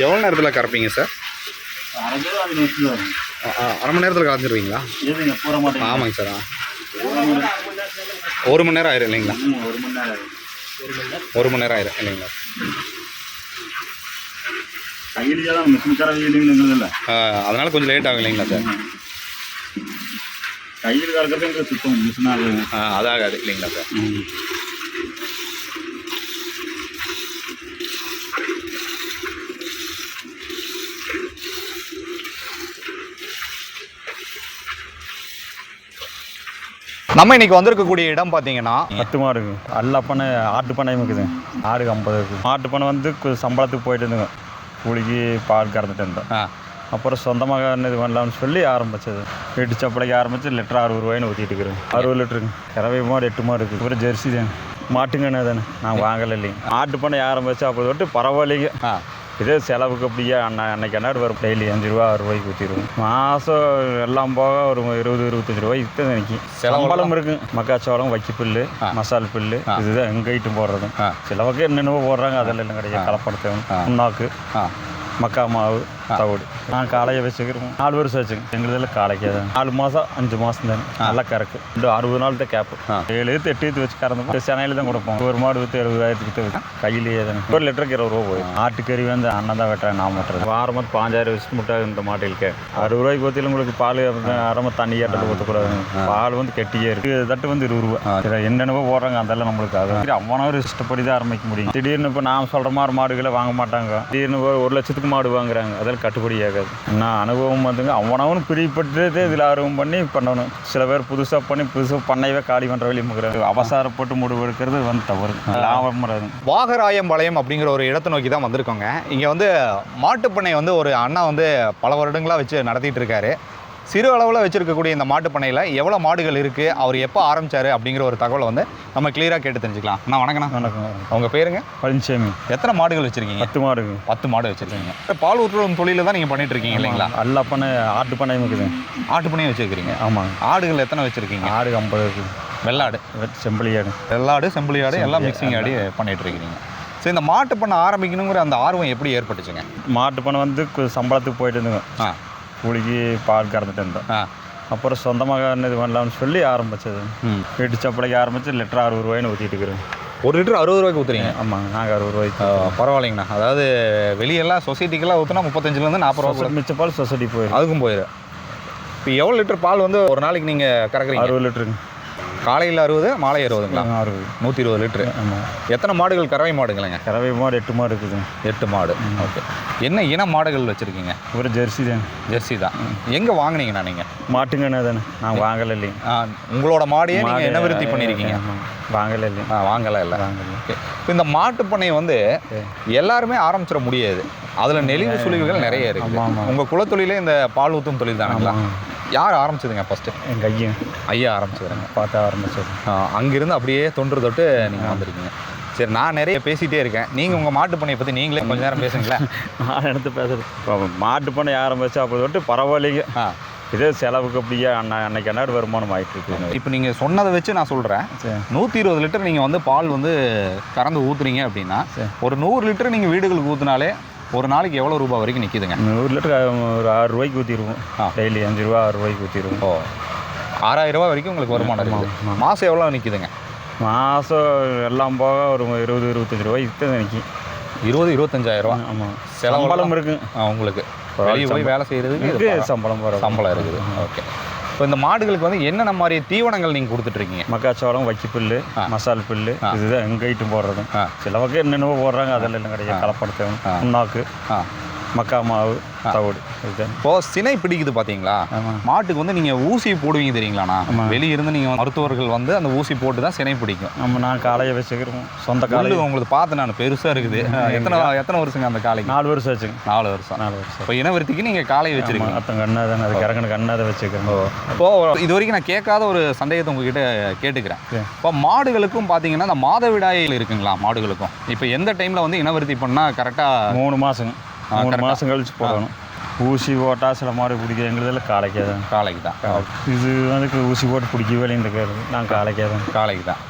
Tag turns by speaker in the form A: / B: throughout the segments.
A: எவ்வளோ நேரத்தில் கறப்பீங்க சார் அரை மணி நேரத்தில்
B: கலந்துருவீங்களா
A: ஆமாங்க சார் ஒரு மணி நேரம் ஆயிரும் இல்லைங்களா?
B: ஒரு மணி நேரம்
A: ஒரு மணி நேரம் ஆயிரும் இல்லைங்களா?
B: கையில் தான் மிஷின் கரை இல்லைங்கிறது
A: ஆ, அதனால கொஞ்சம் லேட் ஆகும் இல்லைங்களா சார்?
B: கையில் கறக்கிறது எங்களுக்கு சுத்தம் மிஷின் ஆகுது
A: ஆ, அதாகாது இல்லைங்களா சார்? நம்ம இன்னைக்கு வந்திருக்கக்கூடிய இடம் பார்த்தீங்கன்னா
C: பத்து மாடு இருக்கு எல்லா பண்ணை ஆட்டு பண்ணையும் இருக்குது. ஆடு ஐம்பது இருக்கு ஆட்டு பண்ணை வந்து சம்பளத்துக்கு போயிட்டு இருந்துங்க கூலிக்கு பால் கறந்துட்டு இருந்தோம்
A: ஆ,
C: அப்புறம் சொந்தமாக இது பண்ணலாம்னு சொல்லி ஆரம்பிச்சது. வீட்டு சப்பளைக்கு ஆரம்பிச்சு லிட்டர் அறுபது ரூபாய்னு ஊற்றிட்டு இருக்கிறேன். அறுபது லிட்டருங்க. கறவை மாடு எட்டு மாடு இருக்குது அப்புறம் ஜெர்சி தான். மாட்டுங்கண்ணே தானே. நான் வாங்கலை இல்லைங்க. ஆட்டு பண்ணை ஆரம்பிச்சு அப்போ தொட்டு பரவாயில்லைங்க. இதே செலவுக்கு அப்படியே அண்ணா அன்னைக்கு அன்னாடு வரும். டெய்லி அஞ்சு ரூபா ஆறு ரூபாய்க்கு ஊற்றிடுவோம் மாதம் எல்லாம் போக ஒரு இருபது இருபத்தஞ்சு ரூபாய்க்கு தான் நினைக்கும்
A: செலவெல்லாம்?
C: சம்பளம் இருக்கு. மக்காச்சோளம் வைக்க புல்லு மசால் புல்லு இதுதான் எங்கள் ஐட்டம் போடுறது.
A: ஆ.
C: சிலவுக்கு என்னென்னவோ போடுறாங்க அதெல்லாம் கிடையாது. கலப்படத்தேவன் புண்ணாக்கு
A: ஆ.
C: மக்கா மாவு தவிடு. நான் காலையை வச்சுக்கிறோம். நாலு வருஷம் வச்சுங்க எங்களுதில் காலைக்கே தான் நாலு மாதம் அஞ்சு மாதம் தானே. நல்லா கறக்கு. இந்த அறுபது நாள் தான் கேப்பு. ஏழு ஏத்து எட்டு ஏத்து வச்சு கறந்து சென்னையில் தான் கொடுப்போம். ஒரு மாடு விற்று எழுபதாயிரத்துக்கு விற்கும் கையிலேயே தானே. ஒரு லிட்டருக்கு இருபது ரூபா போய் ஆட்டுக்கறி வந்து அண்ணன் தான் வெட்டுறேன் நான் வெட்டுறது. வாரம் வந்து பாஞ்சாயிரம் வச்சு முட்டை இந்த மாட்டிலுக்கு அறுபது ரூபாய்க்கு ஊற்றில உங்களுக்கு பால் அரம தண்ணி ஏட்டல் ஊற்றக்கூடாது பால் வந்து கெட்டியே இருக்கு. இது தட்டு வந்து இருபது ரூபா. என்னென்னவோ போடுறாங்க அதெல்லாம் நம்மளுக்கு அது. அவனவர் இஷ்டப்படி தான் ஆரம்பிக்க முடியும். திடீர்னு இப்போ நான் சொல்கிற மாதிரி மாடுகளை வாங்க மாட்டாங்க. திடீர்னு ஒரு ஒரு லட்சத்துக்கு மாடு வாங்குறாங்க. அதெல்லாம் கட்டுப்படி ஆகாது நான் அனுபவம் வந்துங்க. அவனவனும் பிரியப்பட்டு இதில் ஆர்வம் பண்ணி பண்ணணும். சில பேர் புதுசாக பண்ணி புதுசாக பண்ணையவே காலி பண்ணுற வழி முக்கிறாங்க அவசரப்பட்டு முடிவு எடுக்கிறது வந்து தவறு. லாபம் வராது.
A: வாகராயம்பாளையம் அப்படிங்கிற ஒரு இடத்தை நோக்கி தான் வந்திருக்கோங்க. இங்கே வந்து மாட்டுப்பண்ணை வந்து ஒரு அண்ணா வந்து பல வருடங்களாக வச்சு நடத்திட்டு இருக்காரு. சிறு அளவில் வச்சிருக்கக்கூடிய இந்த மாட்டுப்பண்ணையில் எவ்வளோ மாடுகள் இருக்குது அவர் எப்போ ஆரம்பிச்சாரு அப்படிங்கிற ஒரு தகவலை வந்து நம்ம கிளியராக கேட்டு தெரிஞ்சுக்கலாம். அண்ணா வணக்கண்ணா
C: வணக்கம்
A: உங்கள் பேருங்க?
C: பழனிசாமி
A: எத்தனை மாடுகள் வச்சுருக்கீங்க?
C: பத்து மாடு.
A: பத்து மாடு வச்சுருக்கீங்க. பால் ஊற்றுறதும் தொழில தான் நீங்கள் பண்ணிட்டு இருக்கீங்க இல்லைங்களா?
C: எல்லா பண்ணை ஆட்டு பண்ணையும் இருக்குது.
A: ஆட்டு பண்ணையும் வச்சுருக்கீங்க
C: ஆமாங்க.
A: ஆடுகள் எத்தனை வச்சுருக்கீங்க?
C: ஆடு ஐம்பது இருக்குது
A: வெள்ளாடு.
C: செம்பளி ஆடு
A: வெள்ளாடு செம்பிளி ஆடு எல்லாம் மிக்சிங் ஆடி பண்ணிட்டு இருக்கீங்க சரி இந்த மாட்டு பண்ணை ஆரம்பிக்கணுங்கிற அந்த ஆர்வம் எப்படி ஏற்பட்டுச்சுங்க?
C: மாட்டு பண்ணை வந்து சம்பளத்துக்கு போயிட்டு இருந்துங்க
A: ஆ.
C: கூலிக்கு பால் கறந்துட்டு இருந்தோம். அப்புறம் சொந்தமாக இது பண்ணலாம்னு சொல்லி ஆரம்பிச்சது. வீட்டு சப்பளைக்கு ஆரம்பிச்சு லிட்டர் அறுபது ரூபாய்னு ஊற்றிட்டு இருக்கிறேன்
A: ஒரு லிட்டர் அறுபது ரூபாய்க்கு ஊற்றுறீங்க
C: ஆமாங்க. நாங்கள் அறுபது ரூபாய்க்கு
A: பரவாயில்லைங்கண்ணா. அதாவது வெளியெல்லாம் சொசைட்டிக்கெல்லாம் ஊற்றினா முப்பத்தஞ்சுலேருந்து நாற்பது ரூபா கூட
C: மிச்ச பால் சொசைட்டி போயிடும்
A: அதுக்கும் போயிடும் இப்போ எவ்வளோ லிட்டர் பால் வந்து ஒரு நாளைக்கு நீங்கள் கறக்குறீங்க?
C: அறுபது லிட்டருங்க.
A: காலையில் அறுபது மாலை அறுபதுங்களா?
C: அறுபது.
A: நூற்றி இருபது லிட்டரு.
C: ஆமாம்
A: எத்தனை மாடுகள்? கறவை மாடுங்களேங்க?
C: கறவை மாடு எட்டு மாடு இருக்குது
A: எட்டு மாடு. ஓகே. என்ன இன மாடுகள் வச்சுருக்கீங்க?
C: ஒரு ஜெர்சி தான்.
A: ஜெர்சி தான். எங்கே வாங்குனீங்கண்ணா நீங்கள்
C: மாட்டுங்கண்ணே தானே. நான் வாங்கலை இல்லைங்க
A: உங்களோட மாடையே நீங்கள் என்ன விருத்தி பண்ணியிருக்கீங்க.
C: வாங்கலை இல்லைங்க
A: ஆ வாங்கலை இல்லை.
C: வாங்கலை
A: ஓகே. இப்போ இந்த மாட்டுப் பண்ணையை வந்து எல்லாருமே ஆரம்பிச்சிட முடியாது. அதில் நெளிவு சுழிவுகள் நிறைய இருக்குது. உங்கள் குலத்தொழிலே இந்த பால் ஊற்றும் தொழில் தானுங்களா? யார் ஆரம்பிச்சதுங்க ஃபஸ்ட்டு
C: எங்கள் ஐயன்
A: ஐயா ஆரம்பிச்சதுங்க.
C: பார்த்து ஆரம்பிச்சது.
A: அங்கிருந்து அப்படியே தொன்று தொட்டு நீங்கள் வந்திருக்கீங்க. சரி நான் நிறைய பேசிகிட்டே இருக்கேன். நீங்கள் உங்கள் மாட்டுப் பண்ணையை பற்றி நீங்களே கொஞ்ச நேரம் பேசுங்களேன்.
C: நான் எடுத்து பேசுறது. இப்போ மாட்டு பண்ணை ஆரம்பிச்சு அப்போ தொட்டு பரவாயில்லைங்க. இதே செலவுக்கு அப்படியே அண்ணா அன்னைக்கு அன்னாடு வருமானம் ஆயிட்டு இருக்கு.
A: இப்போ நீங்கள் சொன்னதை வச்சு நான் சொல்கிறேன்
C: சரி.
A: நூற்றி இருபது லிட்டர் நீங்கள் வந்து பால் வந்து கறந்து ஊற்றுறீங்க அப்படின்னா
C: சரி.
A: ஒரு நூறு லிட்டர் நீங்கள் வீடுகளுக்கு ஊற்றினாலே ஒரு நாளைக்கு எவ்வளோ ரூபாய் வரைக்கும் நிற்கிதுங்க
C: நூறு லிட்டர் ஒரு ஆறு ரூபாய்க்கு ஊற்றிடுவோம். டெய்லி அஞ்சு ரூபா ஆறு ரூபாய்க்கு ஊற்றிடுவோம்
A: ஓ. ஆறாயிரம் ரூபாய் வரைக்கும் உங்களுக்கு வருமானம் இருக்குது. மாதம் எவ்வளோ நிற்கிதுங்க
C: மாதம் எல்லாம் போக ஒரு இருபது இருபத்தஞ்சி ரூபாய்க்கு தான் நினைக்கி
A: இருபது இருபத்தஞ்சாயிரம் ரூபா
C: ஆமாம்
A: செலவெல்லாம்
C: சம்பளம் இருக்கு.
A: ஆ, உங்களுக்கு.
C: ஒரு
A: வெளியே போய். வேலை செய்கிறதுக்கு
C: சம்பளம்
A: சம்பளம் இருக்குது. ஓகே. இப்போ இந்த மாடுகளுக்கு வந்து என்னென்ன மாதிரி தீவனங்கள் நீங்கள் கொடுத்துட்ருக்கீங்க
C: மக்காச்சோளம் புல்லு
A: ஆ.
C: மசால் புல்லு. இதுதான் எங்கள் ஐட்டம் போடுறது
A: ஆ.
C: சிலவக்கு என்னென்னவோ போடுறாங்க அதெல்லாம் கிடையாது கலப்படத்தேவன்
A: ஆ.
C: புண்ணாக்கு மக்கா மாவு தவிடு
A: இப்போது சினை பிடிக்குது பார்த்தீங்களா மாட்டுக்கு வந்து நீங்கள் ஊசி போடுவீங்க தெரியுங்களாண்ணா?
C: ஆமாம்.
A: வெளியிருந்து நீங்கள் மருத்துவர்கள் வந்து அந்த ஊசி போட்டு தான் சினை பிடிக்கும்.
C: நம்ம நான் காலையை வச்சுக்கிறோம் சொந்த காலை
A: உங்களுக்கு பார்த்து நான் பெருசாக இருக்குது. எத்தனை எத்தனை வருஷங்க அந்த காளைக்கு?
C: நாலு வருஷம் வச்சுங்க
A: நாலு வருஷம்.
C: நாலு வருஷம்.
A: இப்போ இனவருத்திக்கு நீங்கள் காளை வச்சிருக்கீங்க.
C: அத்தங்க அண்ணா தானே அது கறக்கணுக்கு அண்ணா தான் வச்சுக்கிறேன்
A: இப்போ இது வரைக்கும் நான் கேட்காத ஒரு சந்தேகத்தை உங்ககிட்ட கேட்டுக்கிறேன். இப்போ மாடுகளுக்கும் பார்த்தீங்கன்னா இந்த மாதவிடாயில் இருக்குங்களா மாடுகளுக்கும்? இப்போ எந்த டைமில் வந்து இனவருத்தி பண்ணால் கரெக்டாக
C: மூணு மாதங்க மூணு. மாதம் கழிச்சு போடணும். ஊசி போட்டால் சில மாடு பிடிக்கும் எங்களுதில் காலைக்காதான்
A: காளைக்கு தான்.
C: இது வந்து ஊசி போட்டு பிடிக்கவே இல்லை இந்த கேரு நான் காலைக்காதான்
A: காளைக்கு தான்.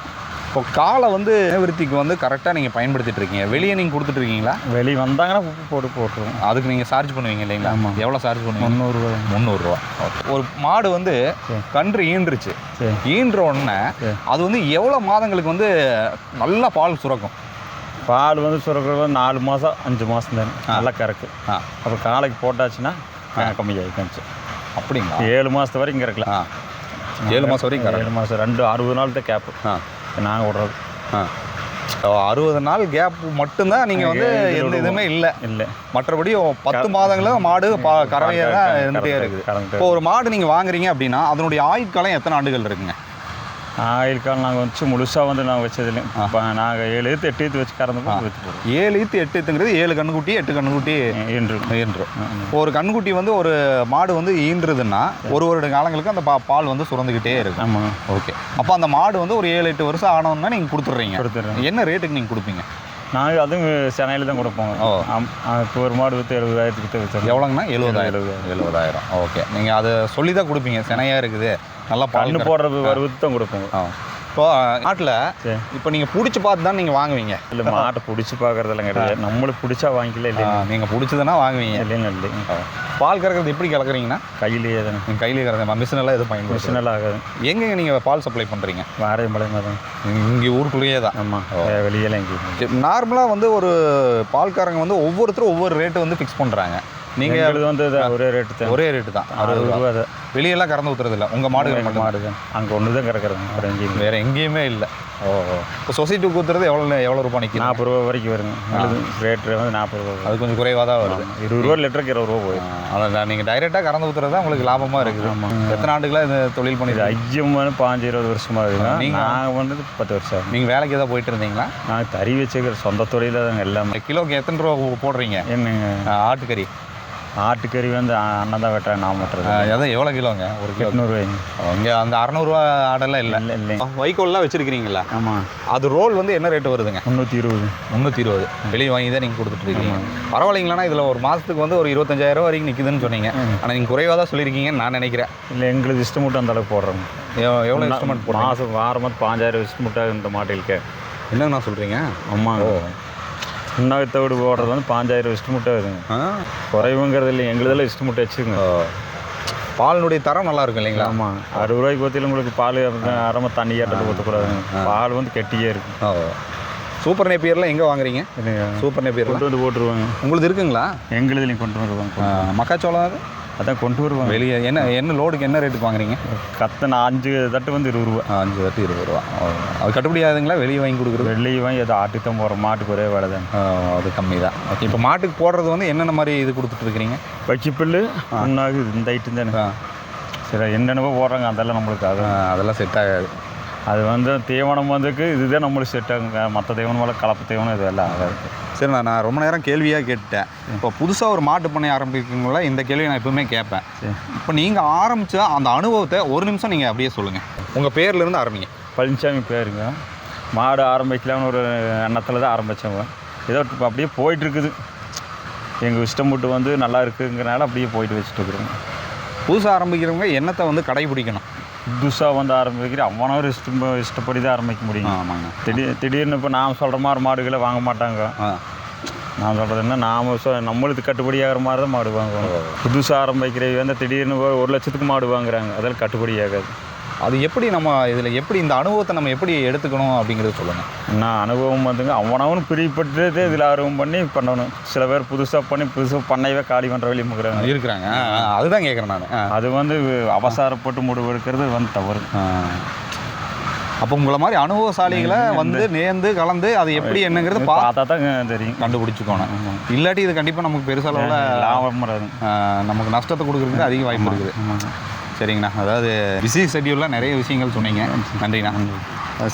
A: இப்போ காலை வந்து விருத்திக்கு வந்து கரெக்டாக நீங்கள் பயன்படுத்திட்டு இருக்கீங்க. வெளியே நீங்கள் கொடுத்துட்டு இருக்கீங்களா?
C: வெளியே வந்தாங்கன்னா உப்பு போட்டு போட்டுருவோம்.
A: அதுக்கு நீங்கள் சார்ஜ் பண்ணுவீங்க இல்லைங்களா?
C: ஆமாம்.
A: எவ்வளோ சார்ஜ் பண்ணுவீங்க?
C: முந்நூறுரூவா
A: முந்நூறுரூவா ஒரு மாடு வந்து. கன்று ஈன்றுச்சு. ஈன்ற உடனே. அது வந்து எவ்வளோ மாதங்களுக்கு வந்து நல்லா பால் சுரக்கும்.
C: பால் வந்து சுரக்கிறது நாலு மாதம் அஞ்சு மாதம் தானே. நல்லா கறக்கு.
A: ஆ.
C: அப்புறம் காலைக்கு போட்டாச்சுன்னா கம்மியாகிக்கச்சு
A: அப்படிங்களா?
C: ஏழு மாதத்து வரைக்கும் கறக்கலாம்.
A: ஏழு மாதம் வரைக்கும்
C: ஏழு மாதம் ரெண்டு அறுபது நாள் தான் கேப்பு.
A: ஆ.
C: நாங்கள் விட்றது.
A: அறுபது நாள் கேப் மட்டும்தான் நீங்கள் வந்து எந்த. இதுவுமே இல்லை.
C: இல்லை.
A: மற்றபடி பத்து மாதங்களும் மாடு பா கறவையாக தான் இருந்துகிட்டே இருக்குது. இப்போ ஒரு மாடு நீங்கள் வாங்குறீங்க அப்படின்னா அதனுடைய ஆயுட்காலம் எத்தனை ஆண்டுகள் இருக்குங்க?
C: ஆயில் கால் நாங்கள் வச்சு முழுசாக வந்து நாங்கள் வச்சதில்லை. இப்போ நாங்கள் ஏழு ஏத்து எட்டு ஏத்து வச்சு கறந்து
A: ஏழு ஈத்து எட்டு ஈத்துங்கிறது ஏழு கண்ணுக்குட்டி எட்டு கண்ணுக்குட்டி
C: என்று
A: ஈன்றும் இப்போ ஒரு கண்ணுக்குட்டி வந்து ஒரு மாடு வந்து ஈன்றுதுன்னா ஒரு வருட காலங்களுக்கு அந்த பா பால் வந்து சுரந்துக்கிட்டே இருக்கும்.
C: ஆமாம்
A: ஓகே. அப்போ அந்த மாடு வந்து ஒரு ஏழு எட்டு வருஷம் ஆனோம்னா நீங்கள் கொடுத்துட்றீங்க.
C: கொடுத்துட்றேன்
A: என்ன ரேட்டுக்கு நீங்கள் கொடுப்பீங்க?
C: நாங்கள் அதுவும் சென்னையில் தான் கொடுப்போம்.
A: ஓ.
C: இப்போ ஒரு மாடு விற்று எழுபதாயிரத்துக்கு விற்று
A: எவ்வளோங்கண்ணா? எழுபதாயிரம். எழுபதாயிரம். ஓகே. நீங்கள் அதை சொல்லி தான் கொடுப்பீங்க. சினையாக இருக்குது. நல்லா பால்
C: கண்ணு போடுறது வருவது தான் கொடுப்போம்.
A: இப்போ நாட்டில். இப்போ நீங்கள் பிடிச்சி பார்த்து தான் நீங்கள் வாங்குவீங்க.
C: இல்லை மாட்டை பிடிச்சி பார்க்குறதெல்லாம் கிடையாது நம்மளுக்கு பிடிச்சா வாங்கிக்கல இல்லைங்க.
A: நீங்கள் பிடிச்சதுன்னா வாங்குவீங்க.
C: இல்லைன்னு இல்லை
A: பால் கறக்கிறது எப்படி கலக்குறீங்கன்னா?
C: கையிலேயே தானே
A: நீங்கள் கையிலே கறந்த மிஷின் எல்லாம் எதுவும் பயன்படுத்தி
C: மிஷினெல்லாம் ஆகாது.
A: எங்கெங்க நீங்கள் பால் சப்ளை பண்ணுறீங்க
C: வாரையும் பழையமா தான்
A: இங்கே ஊருக்குள்ளேயே தான்.
C: ஆமாம் வெளியெல்லாம் எங்கேயும்
A: நார்மலாக வந்து ஒரு பால்காரங்க வந்து ஒவ்வொருத்தரும் ஒவ்வொரு ரேட்டு வந்து ஃபிக்ஸ் பண்ணுறாங்க நீங்கள்
C: வந்து ஒரே ரேட்டு தான்.
A: ஒரே ரேட்டு தான்.
C: அறுபது ரூபா. தான்.
A: வெளியெல்லாம் கறந்து ஊற்றுறது இல்லை உங்கள் மாடுகள் மட்டும்
C: மாடு தான் அங்கே ஒன்று தான் கிடக்குறது அப்புறம் எங்கேயும்
A: வேறு எங்கேயுமே இல்லை. ஓ இப்போ சொசைட்டிக்கு ஊற்றுறது எவ்வளோ எவ்வளோ ரூபாய் நிற்கிது
C: நாற்பது ரூபா வரைக்கும் வருங்க. ரேட்டு வந்து நாற்பது ரூபா.
A: அது கொஞ்சம் குறைவாக தான் வருது.
C: இருபது ரூபா லிட்டருக்கு இருபது ரூபா போயிடும்
A: அதான் நீங்கள் டைரெக்டாக கறந்து ஊற்றுறது தான் உங்களுக்கு லாபமாக இருக்குது.
C: ஆமாம்
A: எத்தனை ஆண்டுகளாக இந்த தொழில்
C: இது
A: பண்ணி
C: ஐயம் வந்து பாஞ்சு இருபது வருஷமா இருக்குங்க.
A: நீங்க-
C: நாங்கள் வந்து பத்து வருஷம்
A: நீங்கள் வேலைக்கு ஏதாவது போயிட்டு இருந்தீங்களா?
C: நாங்கள் தறி வச்சுக்கிற சொந்த தொழில தாங்க எல்லாமே.
A: கிலோக்கு எத்தனை ரூபா போடுறீங்க?
C: என்னங்க?
A: ஆட்டுக்கறி.
C: ஆட்டுக்கறி வந்து அண்ணன் தான் வெட்டுறேன் நான் வெட்டுறது.
A: அதான் எவ்வளோ கிலோங்க? ஒரு கிலோ.
C: எட்நூறுவாய்ங்க
A: இங்கே அந்த அறநூறுவா ஆடெல்லாம் இல்லை.
C: இல்லை இல்லைங்க
A: வைக்கோல்லாம் வச்சுருக்கிறீங்களா?
C: ஆமாம்
A: அது ரோல் வந்து என்ன ரேட்டு வருதுங்க?
C: முந்நூற்றி இருபது.
A: முந்நூற்றி இருபது. வெளியே வாங்கி தான் நீங்கள் கொடுத்துட்டு இருக்கீங்க. பரவாயில்லைங்களாண்ணா இதில் ஒரு மாதத்துக்கு வந்து ஒரு இருபத்தஞ்சாயிரம் வரைக்கும் நிற்குதுன்னு சொன்னீங்க. ஆனால் நீங்கள் குறைவாக தான் சொல்லியிருக்கீங்கன்னு நான் நினைக்கிறேன்.
C: இல்லை எங்களுக்கு இஷ்டம் மட்டும் அந்த அளவுக்கு போடுறோங்க
A: எவ்- எவ்வளோ இன்ஸ்ட்ருமெண்ட் போடுறோம்
C: மாதம் வாரம் வந்து பாஞ்சாயிரம் இஷ்டம் மட்டும் இந்த மாட்டிலுக்கு
A: என்னங்கண்ணா சொல்கிறீங்க
C: ஆமாங்க உண்ணாகத்தோடு போடுறது வந்து பாஞ்சாயிரம் இஷ்டம் மட்டும் வருதுங்க
A: ஆ.
C: குறைவுங்கிறது இல்லை எங்களுதெல்லாம் இஷ்டம் மட்டும் வச்சுக்கோங்க.
A: பாலினுடைய தரம் நல்லா இருக்கும் இல்லைங்களா?
C: ஆமாம் அறுபது ரூபாய்க்கு பற்றியில் உங்களுக்கு பால் அரம தண்ணி கேட்டது ஊற்றக்கூடாதுங்க பால் வந்து கெட்டியே இருக்கும்.
A: சூப்பர் நேப்பியர்லாம் எங்கே வாங்குறீங்க? சூப்பர் நேப்பியர்லாம்.
C: கொண்டு வந்து போட்டுருவாங்க.
A: உங்களுக்கு இருக்குங்களா?
C: எங்களுதுலையும் கொண்டு வருவாங்க
A: ஆ, மக்காச்சோளம் அது?
C: அதான் கொண்டு வருவாங்க.
A: வெளியே என்ன என்ன லோடுக்கு என்ன ரேட்டுக்கு வாங்குறீங்க?
C: கத்தனை அஞ்சு தட்டு வந்து இருபது ரூபா.
A: அஞ்சு தட்டு இருபது ரூபா. அது கட்டுப்படி ஆகுதுங்களா? வெளியே வாங்கி கொடுக்குறது?
C: வெள்ளி வாங்கி அதை ஆட்டுக்கு தான் போகிறோம் மாட்டுக்கு ஒரே வேலை தான்.
A: அது கம்மி தான். ஓகே இப்போ மாட்டுக்கு போடுறது வந்து என்னென்ன மாதிரி இது கொடுத்துட்டு இருக்கிறீங்க?
C: வக்கிப்புல்லு உண்ணாகு இந்த ஐட்டம் தானே. சரி என்னென்னவோ போடுறாங்க அதெல்லாம் நம்மளுக்கு ஆகும்
A: அதெல்லாம் செட் ஆகாது.
C: அது வந்து தீவனம் வந்துக்கு இதுதான் நம்மளுக்கு செட் ஆகுங்க மற்ற தீவனம் மேலே கலப்பு தீவனம் இதெல்லாம் ஆகாது
A: சரி நான் நான் ரொம்ப நேரம் கேள்வியாக கேட்டுட்டேன் இப்போ புதுசாக ஒரு மாட்டு பண்ணை ஆரம்பிக்கிறீங்களா? இந்த கேள்வியை நான் எப்பவுமே கேட்பேன்.
C: சரி.
A: இப்போ நீங்கள் ஆரம்பித்த அந்த அனுபவத்தை ஒரு நிமிஷம் நீங்கள் அப்படியே சொல்லுங்கள் உங்கள் பேர்லேருந்து ஆரம்பிங்க.
C: பழனிசாமி பேருங்க. மாடு ஆரம்பிக்கலாம்னு ஒரு எண்ணத்தில் தான் ஆரம்பித்தவங்க ஏதோ இப்போ அப்படியே போயிட்டு இருக்குது எங்கள் இஷ்டம் மட்டும் வந்து நல்லா இருக்குங்கிறனால அப்படியே போயிட்டு வச்சுட்டு இருக்கிறோங்க
A: புதுசாக ஆரம்பிக்கிறவங்க என்னத்தை வந்து கடைபிடிக்கணும்?
C: புதுசாக வந்து ஆரம்பிக்கிற அவனவர் இஷ்டம் இஷ்டப்படி தான் ஆரம்பிக்க முடியும்.
A: ஆமாங்க.
C: திடீர் திடீர்னு இப்போ நாம் சொல்கிற மாதிரி மாடுகளை வாங்க மாட்டாங்க. நான் சொல்கிறது என்ன? நாம் நம்மளுக்கு கட்டுப்படி ஆகிற மாதிரி தான் மாடு வாங்குவோம். புதுசாக ஆரம்பிக்கிறவங்க வந்து திடீர்னு ஒரு ஒரு லட்சத்துக்கு மாடு வாங்குறாங்க. அதெல்லாம் கட்டுப்படி ஆகாது.
A: அது எப்படி நம்ம இதில் எப்படி இந்த அனுபவத்தை நம்ம எப்படி எடுத்துக்கணும் அப்படிங்கிறத சொல்லுங்கள்
C: நான் அனுபவம் வந்துங்க அவனவனும் பிரியப்பட்டு இதில் ஆர்வம் பண்ணி பண்ணணும். சில பேர் புதுசாக பண்ணி புதுசாக பண்ணையவே காலி பண்ணுற வழி முக்கிறாங்க
A: இருக்கிறாங்க. அதுதான் கேட்குறேன் நான்.
C: அது வந்து அவசரப்பட்டு முடிவு எடுக்கிறது வந்து தவறு.
A: அப்போ உங்களை மாதிரி அனுபவசாலிகளை வந்து நேர்ந்து கலந்து அது எப்படி என்னங்கிறது
C: பார்த்தா தான் தெரியும்.
A: கண்டுபிடிச்சிக்கணும். இல்லாட்டி இது கண்டிப்பாக நமக்கு பெருசளவில்
C: லாபம்
A: நமக்கு நஷ்டத்தை கொடுக்குறதுக்கு அதிக வாய்ப்பு இருக்குது. சரிங்கண்ணா. அதாவது பிஸி ஷெட்யூலில் நிறைய விஷயங்கள் சொன்னீங்க. நன்றிண்ணா.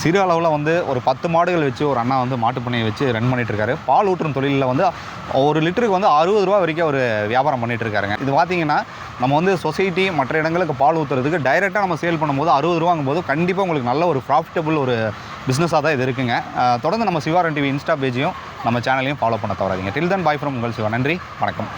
A: சிறு அளவில் வந்து ஒரு பத்து மாடுகள் வச்சு ஒரு அண்ணா வந்து மாட்டுப் பண்ணையை வச்சு ரன் பண்ணிகிட்ருக்காரு பால் ஊற்றும் தொழிலில் வந்து ஒரு லிட்டருக்கு வந்து அறுபது ரூபா வரைக்கும் அவர் வியாபாரம் பண்ணிகிட்ருக்காருங்க இது பார்த்தீங்கன்னா நம்ம வந்து சொசைட்டி மற்ற இடங்களுக்கு பால் ஊற்றுறதுக்கு டைரெக்டாக நம்ம சேல் பண்ணும்போது அறுபது ரூபாங்கும் போது கண்டிப்பாக உங்களுக்கு நல்ல ஒரு ப்ராஃபிட்டபுள் ஒரு பிஸ்னஸாக தான் இது இருக்குங்க. தொடர்ந்து நம்ம சிவாரன் டிவி இன்ஸ்டா பேஜையும் நம்ம சேனலையும் ஃபாலோ பண்ண தவறாதீங்க. டில் தன் பாய் ஃப்ரம் உங்கள் சிவா. நன்றி. வணக்கம்.